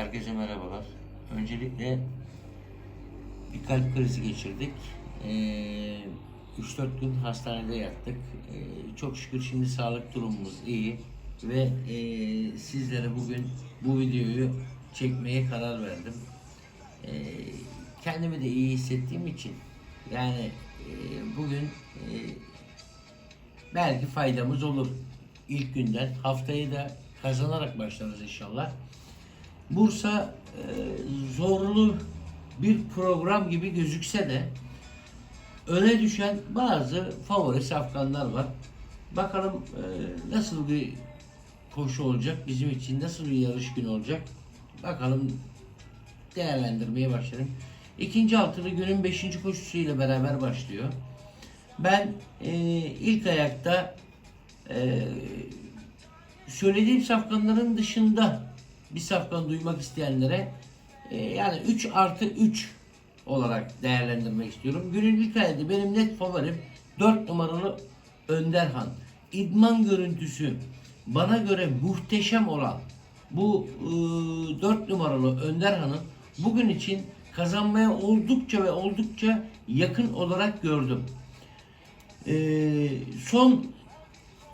Herkese merhabalar. Öncelikle bir kalp krizi geçirdik. Ee, 3-4 gün hastanede yattık. Ee, çok şükür şimdi sağlık durumumuz iyi ve e, sizlere bugün bu videoyu çekmeye karar verdim. Ee, kendimi de iyi hissettiğim için yani e, bugün e, belki faydamız olur ilk günden. Haftayı da kazanarak başlarız inşallah. Bursa e, zorlu bir program gibi gözükse de öne düşen bazı favori safkanlar var. Bakalım e, nasıl bir koşu olacak bizim için, nasıl bir yarış günü olacak. Bakalım değerlendirmeye başlayalım. İkinci altılı günün beşinci koşusuyla beraber başlıyor. Ben e, ilk ayakta e, söylediğim safkanların dışında bir safkan duymak isteyenlere e, yani 3 artı 3 olarak değerlendirmek istiyorum. Günün ilk ayında benim net favorim 4 numaralı Önderhan. İdman görüntüsü bana göre muhteşem olan bu e, 4 numaralı Önderhan'ın bugün için kazanmaya oldukça ve oldukça yakın olarak gördüm. E, son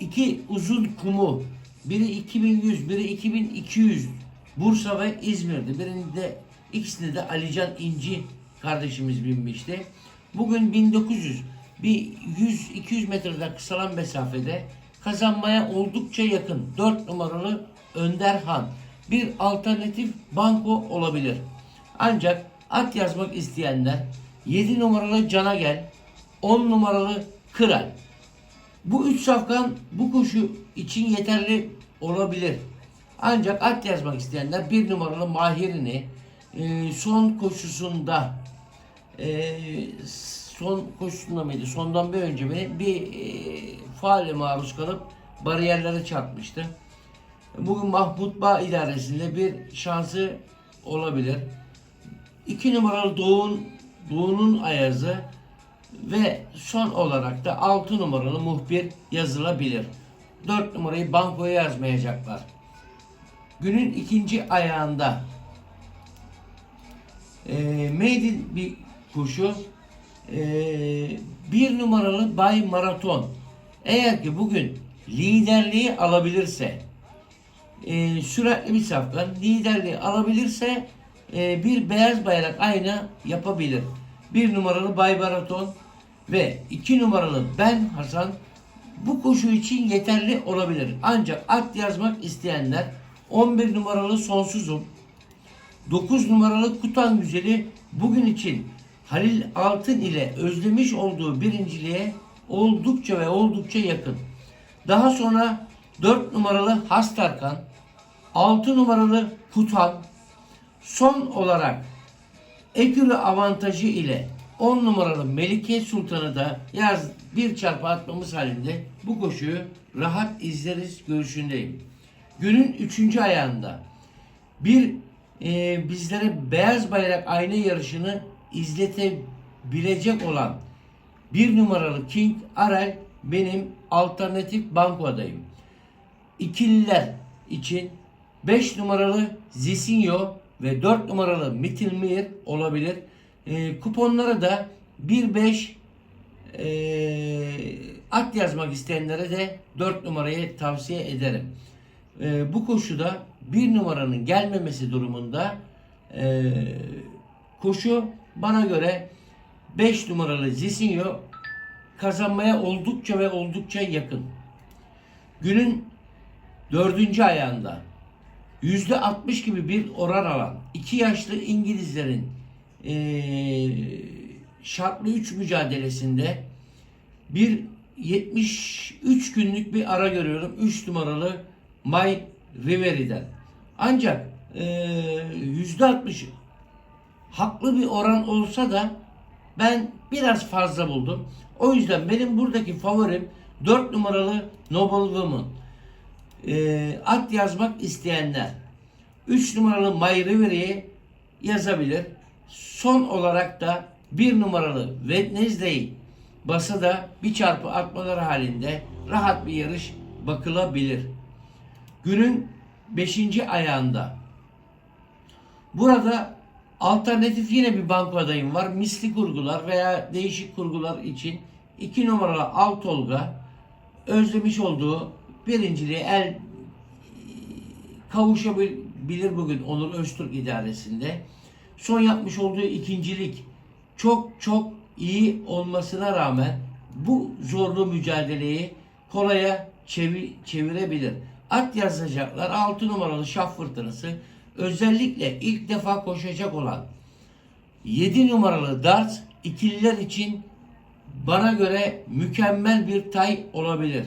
iki uzun kumu biri 2100 biri 2200 Bursa ve İzmir'di. Birinde ikisinde de Alican İnci kardeşimiz binmişti. Bugün 1900 bir 100-200 metreden kısalan mesafede kazanmaya oldukça yakın 4 numaralı Önder Han bir alternatif banko olabilir. Ancak at yazmak isteyenler 7 numaralı Cana Gel, 10 numaralı Kral. Bu üç safkan bu koşu için yeterli olabilir. Ancak at yazmak isteyenler bir numaralı Mahir'ini e, son koşusunda e, son koşusunda mıydı? Sondan bir önce mi bir e, faale maruz kalıp bariyerlere çarpmıştı. Bugün Mahmut Bağ idaresinde bir şansı olabilir. İki numaralı Doğu'nun Doğu'nun ayazı ve son olarak da 6 numaralı muhbir yazılabilir. 4 numarayı bankoya yazmayacaklar. Günün ikinci ayağında e, Maiden bir kuşu e, bir numaralı Bay Maraton eğer ki bugün liderliği alabilirse e, süratli bir safkan liderliği alabilirse e, bir beyaz bayrak ayna yapabilir. Bir numaralı Bay Maraton ve iki numaralı Ben Hasan bu koşu için yeterli olabilir. Ancak at yazmak isteyenler 11 numaralı Sonsuzum, 9 numaralı Kutan Güzeli bugün için Halil Altın ile özlemiş olduğu birinciliğe oldukça ve oldukça yakın. Daha sonra 4 numaralı Hastarkan, 6 numaralı Kutan, son olarak Ekürü avantajı ile 10 numaralı Melike Sultan'ı da yaz bir çarpı atmamız halinde bu koşuyu rahat izleriz görüşündeyim. Günün 3. ayağında bir e, bizlere beyaz bayrak ayna yarışını izletebilecek olan bir numaralı King Arel benim alternatif banko adayım. İkililer için 5 numaralı Zisinho ve 4 numaralı Mitilmir olabilir. E, kuponlara da 1-5 e, at yazmak isteyenlere de 4 numarayı tavsiye ederim. E, bu koşuda 1 numaranın gelmemesi durumunda e, koşu bana göre 5 numaralı Zisinho kazanmaya oldukça ve oldukça yakın. Günün dördüncü ayağında yüzde 60 gibi bir oran alan iki yaşlı İngilizlerin eee, şartlı 3 mücadelesinde bir 73 günlük bir ara görüyorum. 3 numaralı May Riveri'den. Ancak eee, yüzde 60 haklı bir oran olsa da ben biraz fazla buldum. O yüzden benim buradaki favorim 4 numaralı Noble Woman. Ee, at yazmak isteyenler 3 numaralı My River'i yazabilir. Son olarak da 1 numaralı Wednesday basa da bir çarpı atmaları halinde rahat bir yarış bakılabilir. Günün 5. ayağında Burada alternatif yine bir banko adayım var. Misli kurgular veya değişik kurgular için 2 numaralı Altolga özlemiş olduğu birinciliği el kavuşabilir bugün Onur Öztürk idaresinde. Son yapmış olduğu ikincilik çok çok iyi olmasına rağmen bu zorlu mücadeleyi kolaya çevi- çevirebilir. At yazacaklar 6 numaralı şaf fırtınası özellikle ilk defa koşacak olan 7 numaralı dart ikililer için bana göre mükemmel bir tay olabilir.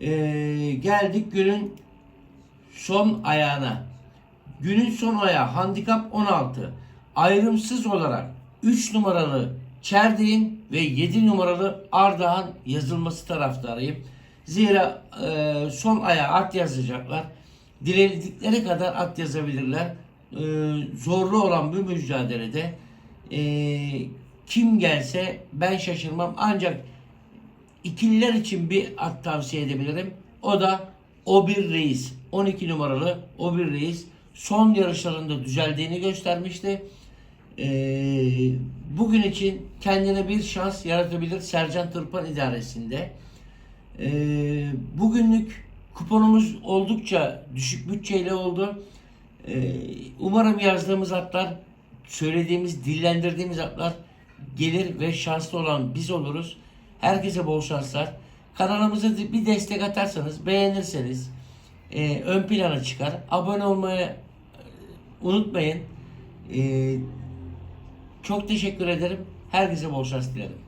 Ee, geldik günün son ayağına. Günün son ayağı handikap 16. Ayrımsız olarak 3 numaralı Çerdeğin ve 7 numaralı Ardahan yazılması taraftarıyım. Zira e, son ayağı at yazacaklar. Diledikleri kadar at yazabilirler. E, zorlu olan bu mücadelede e, kim gelse ben şaşırmam. Ancak İkililer için bir at tavsiye edebilirim. O da o bir reis. 12 numaralı o bir reis. Son yarışlarında düzeldiğini göstermişti. Ee, bugün için kendine bir şans yaratabilir Sercan Tırpan idaresinde. Ee, bugünlük kuponumuz oldukça düşük bütçeyle oldu. Ee, umarım yazdığımız atlar, söylediğimiz, dillendirdiğimiz atlar gelir ve şanslı olan biz oluruz. Herkese bol şanslar. Kanalımıza bir destek atarsanız, beğenirseniz e, ön plana çıkar. Abone olmayı e, unutmayın. E, çok teşekkür ederim. Herkese bol şans dilerim.